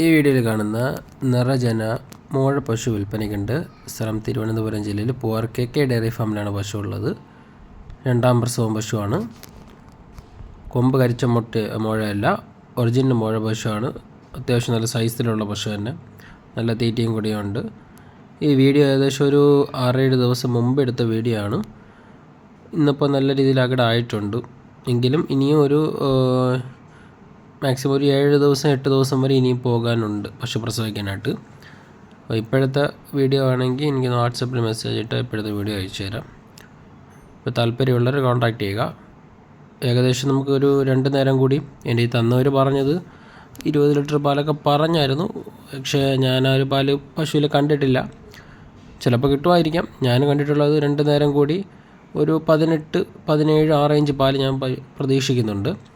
ഈ വീഡിയോയിൽ കാണുന്ന നിറജന മോഴ പശു വിൽപ്പനയ്ക്കുണ്ട് സ്ഥലം തിരുവനന്തപുരം ജില്ലയിൽ പൂവാർ കെ കെ ഡയറി ഫാമിലാണ് പശു ഉള്ളത്. രണ്ടാം പ്രസവം പശുവാണ്. കൊമ്പ് കരിച്ച മുട്ട മോഴയല്ല ഒറിജിനൽ മോഴ പശുവാണ്. അത്യാവശ്യം നല്ല സൈസിലുള്ള പശു തന്നെ. നല്ല തീറ്റയും കൂടിയുണ്ട് ഈ വീഡിയോ ഏകദേശം ഒരു ആറേഴ് ദിവസം മുമ്പ് എടുത്ത വീഡിയോ ആണ്. ഇന്നിപ്പോൾ നല്ല രീതിയിൽ അകടായിട്ടുണ്ട്. എങ്കിലും ഇനിയും ഒരു മാക്സിമം ഒരു ഏഴ് ദിവസം എട്ട് ദിവസം വരെ ഇനിയും പോകാനുണ്ട് പശു പ്രസവിക്കാനായിട്ട്. അപ്പോൾ ഇപ്പോഴത്തെ വീഡിയോ ആണെങ്കിൽ എനിക്ക് വാട്സപ്പിൽ മെസ്സേജ് ഇട്ട് ഇപ്പോഴത്തെ വീഡിയോ അയച്ചു തരാം. ഇപ്പോൾ താല്പര്യമുള്ളവർ കോൺടാക്റ്റ് ചെയ്യുക. ഏകദേശം നമുക്കൊരു രണ്ട് നേരം കൂടി എന്റെ ഈ തന്നവർ പറഞ്ഞത് ഇരുപത് ലിറ്റർ പാലൊക്കെ പറഞ്ഞായിരുന്നു. പക്ഷേ ഞാൻ ആ ഒരു പാൽ പശുവിൽ കണ്ടിട്ടില്ല. ചിലപ്പോൾ കിട്ടുമായിരിക്കാം. ഞാൻ കണ്ടിട്ടുള്ളത് രണ്ട് നേരം കൂടി ഒരു പതിനെട്ട് പതിനേഴ് ആ റേഞ്ച് പാൽ ഞാൻ പ്രതീക്ഷിക്കുന്നുണ്ട്.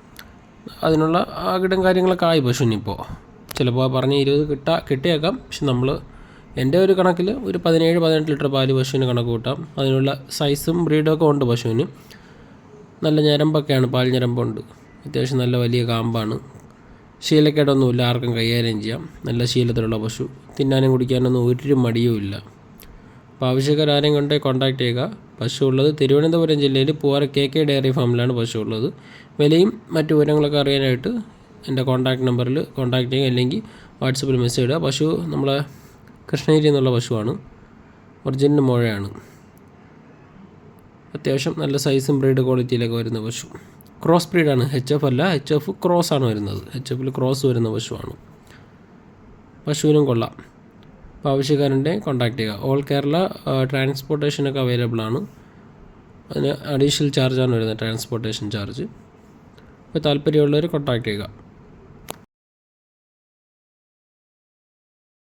അതിനുള്ള ആഗ്രഹം കാര്യങ്ങളൊക്കെ ആയി. പശുവിനിപ്പോൾ ചിലപ്പോൾ പറഞ്ഞ ഇരുപത് കിട്ടാ കിട്ടിയേക്കാം. പക്ഷെ നമ്മൾ എന്റെ ഒരു കണക്കിൽ ഒരു പതിനേഴ് പതിനെട്ട് ലിറ്റർ പാൽ പശുവിന് കണക്ക് കൂട്ടാം. അതിനുള്ള സൈസും ബ്രീഡൊക്കെ ഉണ്ട് പശുവിന്. നല്ല ഞരമ്പൊക്കെയാണ് പാൽ ഞരമ്പുണ്ട്. അത്യാവശ്യം നല്ല വലിയ കാമ്പാണ്. ശീലക്കേടൊന്നുമില്ല ആർക്കും കൈകാര്യം ചെയ്യാം. നല്ല ശീലത്തിലുള്ള പശു. തിന്നാനും കുടിക്കാനൊന്നും ഒരു മടിയുമില്ല. അപ്പോൾ ആവശ്യക്കാരും കൊണ്ടേ കോൺടാക്ട് ചെയ്യുക. പശു ഉള്ളത് തിരുവനന്തപുരം ജില്ലയിൽ പൂവാറ കെ കെ ഡയറി ഫാമിലാണ് പശു ഉള്ളത് വിലയും മറ്റു വിവരങ്ങളൊക്കെ അറിയാനായിട്ട് എന്റെ കോൺടാക്ട് നമ്പറിൽ കോൺടാക്ട് ചെയ്യുക അല്ലെങ്കിൽ വാട്സപ്പിൽ മെസ്സേജ് ഇടുക. പശു നമ്മളെ കൃഷ്ണഗിരി എന്നുള്ള പശുവാണ്. ഒറിജിനൽ മുഴയാണ്. അത്യാവശ്യം നല്ല സൈസും ബ്രീഡ് ക്വാളിറ്റിയിലൊക്കെ വരുന്ന പശു. ക്രോസ് ബ്രീഡാണ്. എച്ച് എഫ് അല്ല. എച്ച് എഫ് ക്രോസ് ആണ് വരുന്നത് എച്ച് എഫിൽ ക്രോസ് വരുന്ന പശുവാണ്. പശുവിനും കൊള്ളാം. അപ്പോൾ ആവശ്യക്കാരന്റെ കോൺടാക്ട് ചെയ്യുക ഓൾ കേരള ട്രാൻസ്പോർട്ടേഷനൊക്കെ അവൈലബിൾ ആണ്. അതിന് അഡീഷണൽ ചാർജാണ് വരുന്നത് ട്രാൻസ്പോർട്ടേഷൻ ചാർജ് അപ്പോൾ താല്പര്യമുള്ളവർ കോൺടാക്ട് ചെയ്യുക.